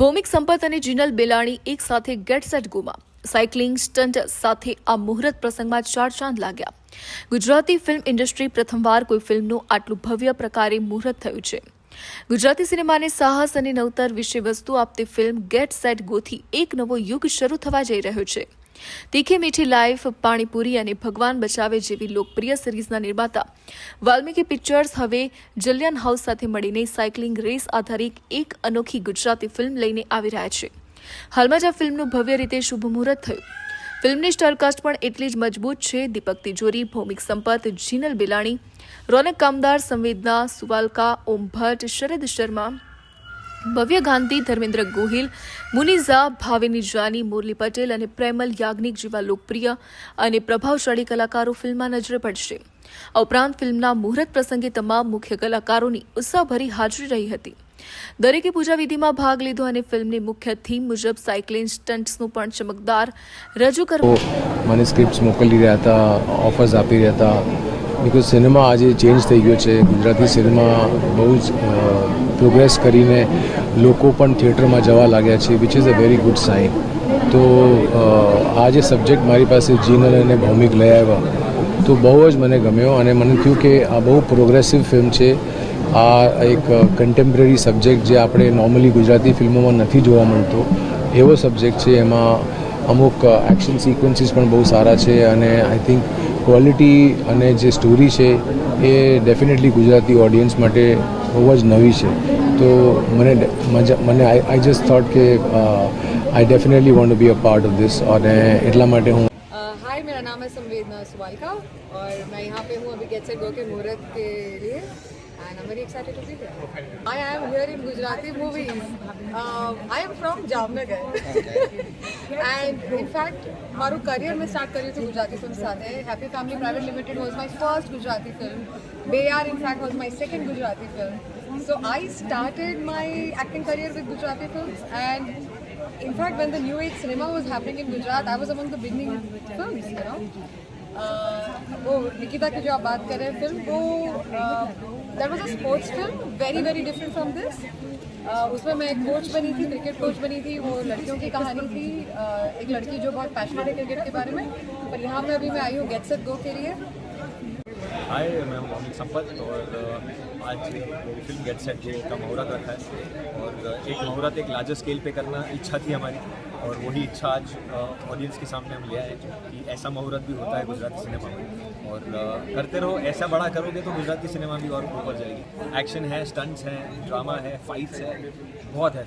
ભૌમિક સંપત અને જીનલ બેલાણી એક સાથે ગેટ સેટ ગોમાં. સાયકલિંગ સ્ટન્ટ સાથે આ મુહૂર્ત પ્રસંગમાં ચાર ચાંદ લાગ્યા. ગુજરાતી ફિલ્મ ઇન્ડસ્ટ્રી પ્રથમવાર કોઈ ફિલ્મનું આટલું ભવ્ય પ્રકારે મુહૂર્ત થયું છે. ગુજરાતી સિનેમાને સાહસ અને નવતર વિશે વસ્તુ આપતી ફિલ્મ ગેટ સેટ ગોથી એક નવો યુગ શરૂ થવા જઈ રહ્યો છે. તીખી મીઠી લાઈફ પાણીપુરી અને ભગવાન બચાવે જેવી લોકપ્રિય સિરીઝના નિર્માતા વાલ્મીકી પિક્ચર્સ હવે જલિયન હાઉસ સાથે મળીને સાયકલિંગ રેસ આધારિત એક અનોખી ગુજરાતી ફિલ્મ લઈને આવી રહ્યા છે. હાલમાં જ આ ફિલ્મનું ભવ્ય રીતે શુભ મુહૂર્ત થયું. ફિલ્મની સ્ટારકાસ્ટ પણ એટલી જ મજબૂત છે. દીપક તિજોરી, ભૌમિક સંપત જીનલ બિલાણી, રોનક કામદાર, સંવેદના સુવાલકા, ઓમ ભટ્ટ, શરદ શર્મા ભવ્ય ગાંધી ધર્મેન્દ્ર ગોહિલ, મુનિઝા ભાવિની જાની, મુરલી પટેલ અને પ્રેમલ યાજ્ઞિક જેવા લોકપ્રિય અને પ્રભાવશાળી કલાકારો ફિલ્મમાં નજરે પડશે. આ ઉપરાંત ફિલ્મના મુહૂર્ત પ્રસંગે તમામ મુખ્ય કલાકારોની ઉત્સાહભરી હાજરી રહી હતી. દરેકે પૂજાવિધિમાં ભાગ લીધો અને ફિલ્મની મુખ્ય થીમ મુજબ સાયકલિંગ સ્ટન્ટ્સનું પણ ચમકદાર રજૂ કરવું મને સ્ક્રિપ્ટ મોકલી રહ્યા હતા ઓફર્સ આપી રહ્યા હતા. બિકોઝ સિનેમા આજે ચેન્જ થઈ ગયો છે. ગુજરાતી સિનેમા બહુ જ પ્રોગ્રેસ કરીને લોકો પણ થિયેટરમાં જવા લાગ્યા છે which is a very good sign તો આ જે સબ્જેક્ટ મારી પાસે જીનલ અને ભૌમિક લઈ આવ્યા, તો બહુ જ મને ગમ્યો અને મને થયું કે આ બહુ પ્રોગ્રેસિવ ફિલ્મ છે. આ એક કન્ટેમ્પરરી સબ્જેક્ટ જે આપણે નોર્મલી ગુજરાતી ફિલ્મોમાં નથી જોવા મળતો, એવો સબ્જેક્ટ છે. એમાં અમુક એક્શન સિક્વન્સીસ પણ બહુ સારા છે અને આઈ થિંક ક્વોલિટી અને જે સ્ટોરી છે એ ડેફિનેટલી ગુજરાતી ઓડિયન્સ માટે બહુ જ નવી છે તો મને ડે- મજા મને આઈ આઈ જસ્ટ થોટ કે I definitely want to be a part of this અને એટલા માટે હું हाय मेरा नाम है संवेदना सुवालका और मैं यहाँ पे हूँ अभी गेट सेट गो के मुहूर्त के लिए I'm very excited to be here. I am here in Gujarati movies. Um, I am from Jamnagar. and in fact, my career started in Gujarati films. Happy Family Private Limited was my first Gujarati film. Bayar, in fact, was my second Gujarati film. So I started my acting career with Gujarati films and in fact, when the New Age Cinema was happening in Gujarat, I was among the beginning films, you know. वो निकिता की जो आप बात कर रहे हैं film वो that was a sports film very very different from this उसमें मैं एक कोच बनी थी क्रिकेट कोच बनी थी वो लड़कियों की कहानी थी uh, एक लड़की जो बहुत पैशनेट है क्रिकेट के बारे में पर यहाँ पे अभी मैं आई हूँ गेट सेट गो के लिए। हाय मैं हूँ अमित संपत और आज मेरी फ़िल्म गेट सेट गो का मुहूर्त रखा है और एक मुहूर्त एक लार्जर स्केल पे करना इच्छा थी हमारी और वही इच्छा आज ऑडियंस के सामने हम ले आए कि ऐसा मुहूर्त भी होता है गुजराती सिनेमा में। और करते रहो, ऐसा बड़ा करोगे तो गुजराती सिनेमा भी और ऊपर जाएगी। एक्शन है स्टंट्स हैं ड्रामा है फाइट्स है, बहुत है